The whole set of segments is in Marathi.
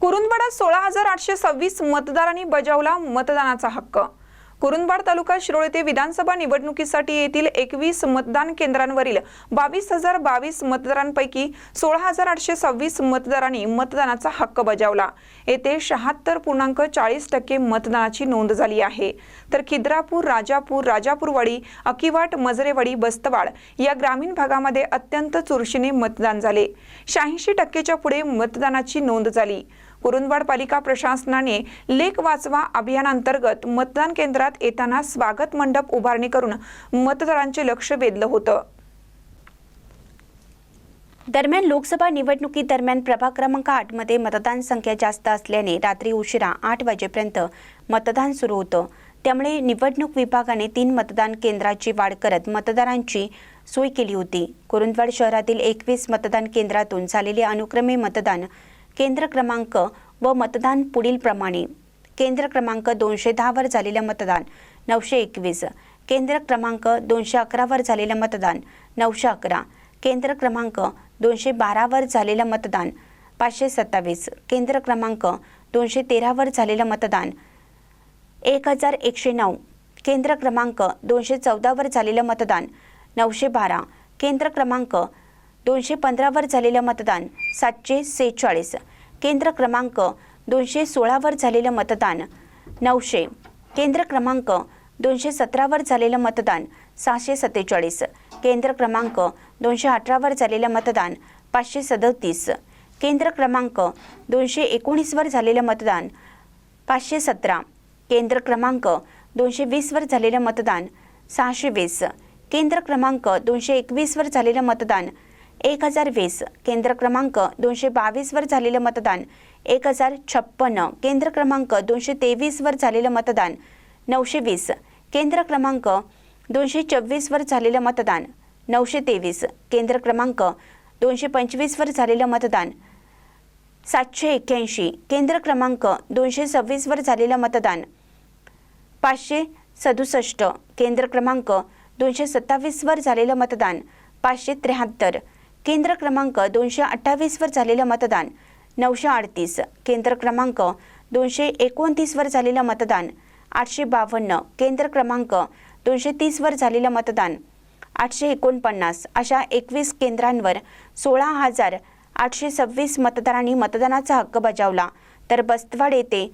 कुरुंदवाडात सोळा हजार आठशे सव्वीस मतदारांनी बजावला मतदानाचा हक्क. कुरुंदवाड तालुका शिरोळ येथे विधानसभा निवडणुकीसाठी येथील एकवीस मतदान केंद्रांवरील बावीस हजार बावीस मतदारांपैकी सोळा हजार आठशे सव्वीस मतदारांनी मतदानाचा हक्क बजावला. येथे शहात्तर पूर्णांक चाळीस टक्के मतदानाची नोंद झाली आहे. तर खिद्रापूर राजापूर राजापूरवाडी अकिवाट मजरेवाडी बस्तवाड या ग्रामीण भागामध्ये अत्यंत चुरशीने मतदान झाले. शहाऐंशी टक्केच्या पुढे मतदानाची नोंद झाली. कुरुंदवाड पालिका प्रशासनाने लेख वाचवा अभियानांतर्गत मतदान केंद्रात येताना स्वागत मंडप उभारणी करून मतदारांचे लक्ष वेधलं होतं. दरम्यान लोकसभा निवडणुकीदरम्यान प्रभाग क्रमांक आठमध्ये मतदान संख्या जास्त असल्याने रात्री उशिरा आठ वाजेपर्यंत मतदान सुरू होतं. त्यामुळे निवडणूक विभागाने तीन मतदान केंद्राची वाढ करत मतदारांची सोय केली होती. कुरुंदवाड शहरातील एकवीस मतदान केंद्रातून झालेले अनुक्रमे मतदान केंद्र क्रमांक व मतदान पुढीलप्रमाणे केंद्र क्रमांक दोनशे दहावर झालेलं मतदान नऊशे एकवीस. केंद्र क्रमांक दोनशे अकरावर झालेलं मतदान नऊशे अकरा. केंद्र क्रमांक दोनशे बारावर झालेलं मतदान पाचशे सत्तावीस. केंद्र क्रमांक दोनशे तेरावर झालेलं मतदान एक हजार एकशे नऊ. केंद्र क्रमांक दोनशे चौदावर झालेलं मतदान नऊशे बारा. केंद्र क्रमांक दोनशे पंधरावर झालेलं मतदान सातशे सेहेचाळीस. केंद्र क्रमांक दोनशे सोळावर झालेलं मतदान नऊशे. केंद्र क्रमांक दोनशे सतरावर झालेलं मतदान सहाशे सत्तेचाळीस. केंद्र क्रमांक दोनशे अठरावर झालेलं मतदान पाचशे सदतीस. केंद्र क्रमांक दोनशे एकोणीसवर झालेलं मतदान पाचशे सतरा. केंद्र क्रमांक दोनशे वीसवर झालेलं मतदान सहाशे वीस. केंद्र क्रमांक दोनशे एकवीसवर झालेलं मतदान एक हजार वीस केंद्र क्रमांक दोनशे बावीसवर झालेलं मतदान. एक हजार छप्पन्न केंद्र क्रमांक दोनशे तेवीसवर झालेलं मतदान. नऊशे वीस केंद्र क्रमांक दोनशे चोवीसवर झालेलं मतदान. नऊशे तेवीस केंद्र क्रमांक दोनशे पंचवीसवर झालेलं मतदान. सातशे एक्क्याऐंशी केंद्र क्रमांक दोनशे सव्वीसवर झालेलं मतदान. पाचशे सदुसष्ट केंद्र क्रमांक दोनशे सत्तावीसवर झालेलं मतदान. पाचशे त्र्याहत्तर केंद्र क्रमांक दोनशे अठ्ठावीसवर झालेलं मतदान. नऊशे अडतीस. केंद्र क्रमांक दोनशे एकोणतीसवर झालेलं मतदान. आठशे बावन्न. केंद्र क्रमांक दोनशे तीसवर झालेलं मतदान. आठशे एकोणपन्नास. अशा एकवीस केंद्रांवर सोळा हजार आठशे सव्वीस मतदारांनी मतदानाचा हक्क बजावला. तर बस्तवाड येथे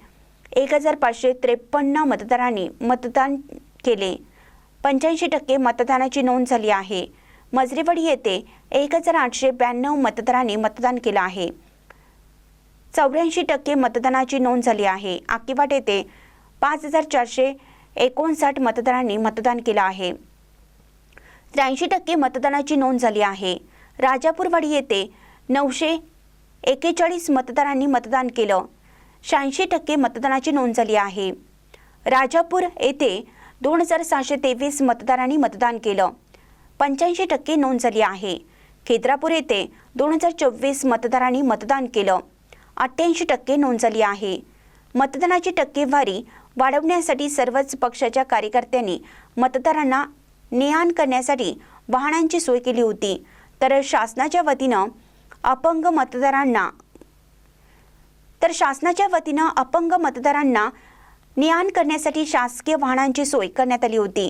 एक हजार पाचशे त्रेपन्न मतदारांनी मतदान केले. पंच्याऐंशी टक्के मतदानाची नोंद झाली आहे. मजरेवाडी येथे एक हजार आठशे ब्याण्णव मतदारांनी मतदान केलं आहे. चौऱ्याऐंशी टक्के मतदानाची नोंद झाली आहे. आकिवाट येथे पाच हजार चारशे एकोणसाठ मतदारांनी मतदान केलं आहे. त्र्याऐंशी टक्के मतदानाची नोंद झाली आहे. राजापूरवाडी येथे नऊशे एकेचाळीस मतदारांनी मतदान केलं. शहाऐंशी टक्के मतदानाची नोंद झाली आहे. राजापूर येथे दोन हजार सहाशे तेवीस मतदारांनी मतदान केलं. पंच्याऐंशी टक्के नोंद झाली आहे. खेद्रापूर येथे दोन हजार चोवीस मतदारांनी मतदान केलं. अठ्ठ्याऐंशी टक्के नोंद झाली आहे. मतदानाची टक्केवारी वाढवण्यासाठी सर्वच पक्षाच्या कार्यकर्त्यांनी मतदारांना ने आण करण्यासाठी वाहनांची सोय केली होती. तर शासनाच्या वतीनं अपंग मतदारांना तर शासनाच्या वतीनं अपंग मतदारांना ने आण करण्यासाठी शासकीय वाहनांची सोय करण्यात आली होती.